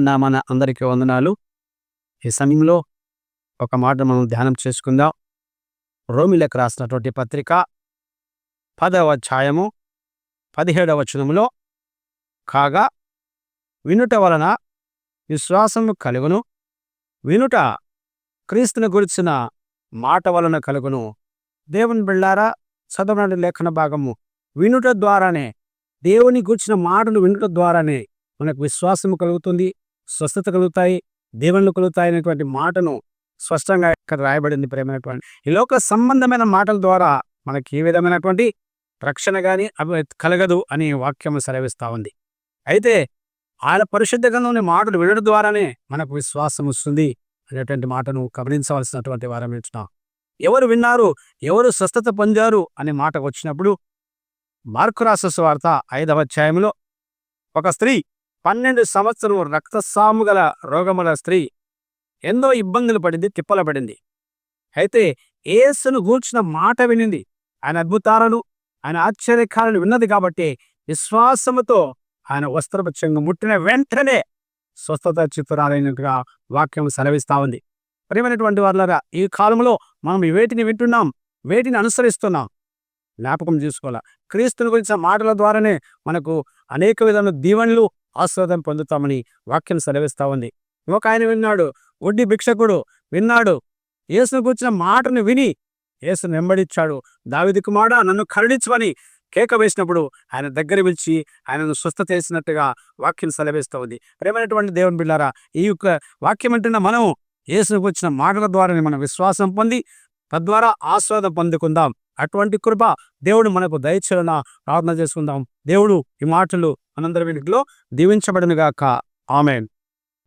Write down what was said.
మన అందరికీ వందనాలు. ఈ సమయంలో ఒక మాట మనం ధ్యానం చేసుకుందాం. రోమిలకు రాసినటువంటి పత్రిక పదవ ఛాయము పదిహేడవ వచనములో కాగా వినుట వలన విశ్వాసము కలుగును. వినుట క్రీస్తుని గురించిన మాట వలన కలుగును. దేవుని బిళ్ళారా చదవనటి లేఖన భాగము వినుట ద్వారానే దేవుని గురించిన మాటలు వినుట ద్వారానే మనకు విశ్వాసము కలుగుతుంది. స్వస్థత కలుగుతాయి దేవుళ్ళు కలుగుతాయి అనేటువంటి మాటను స్పష్టంగా ఇక్కడ రాయబడింది ప్రేమైనటువంటి. ఈ లోక సంబంధమైన మాటల ద్వారా మనకి ఏ విధమైనటువంటి రక్షణ కానీ అవి కలగదు అని వాక్యం సెలవిస్తూ ఉంది. అయితే ఆయన పరిశుద్ధ గ్రంథంలోని మాటలు వినడం ద్వారానే మనకు విశ్వాసం వస్తుంది అనేటువంటి మాటను గమనించవలసినటువంటి వారం ఇచ్చినాం. ఎవరు విన్నారు ఎవరు స్వస్థత పొందారు అనే మాట వచ్చినప్పుడు మార్కు వార్త ఐదవ అధ్యాయంలో ఒక స్త్రీ పన్నెండు సంవత్సరం రక్తస్రాము గల రోగముల స్త్రీ ఎన్నో ఇబ్బందులు పడింది తిప్పల పడింది. అయితే ఏసును గూర్చిన మాట వినింది. ఆయన అద్భుతాలను ఆయన ఆశ్చర్యకాలను విన్నది కాబట్టి విశ్వాసముతో ఆయన వస్త్రపు ముట్టిన వెంటనే స్వస్థత చిత్తురాలైనట్టుగా వాక్యం సెలవిస్తా ఉంది. ప్రియమైనటువంటి వాళ్ళరా ఈ కాలంలో మనం వేటిని వింటున్నాం వేటిని అనుసరిస్తున్నాం. జ్ఞాపకం చేసుకోవాలా? క్రీస్తుని గురించిన మాటల ద్వారానే మనకు అనేక విధమైన దీవెనలు ఆస్వాదం పొందుతామని వాక్యం సెలవిస్తా ఉంది. ఒక ఆయన విన్నాడు ఒడ్డి భిక్షకుడు విన్నాడు యేసును కూర్చిన మాటను విని యేసును వెంబడించాడు దావిది కుమారుడా నన్ను కరుణించమని కేక వేసినప్పుడు ఆయన దగ్గర పిలిచి ఆయనను స్వస్థ చేసినట్టుగా వాక్యం సెలవిస్తూ ఉంది. ప్రేమైనటువంటి దేవుని బిళ్ళారా ఈ యొక్క వాక్యం అంటున్న మనం యేసును కూర్చిన మాటల ద్వారానే మనం విశ్వాసం పొంది తద్వారా ఆస్వాదం పొందుకుందాం. అటువంటి కృప దేవుడు మనకు దయచేయన ప్రార్థన చేసుకుందాం. దేవుడు ఈ మాటలు మనందరి వెనుకలో దీవించబడినగాక. ఆమెన్.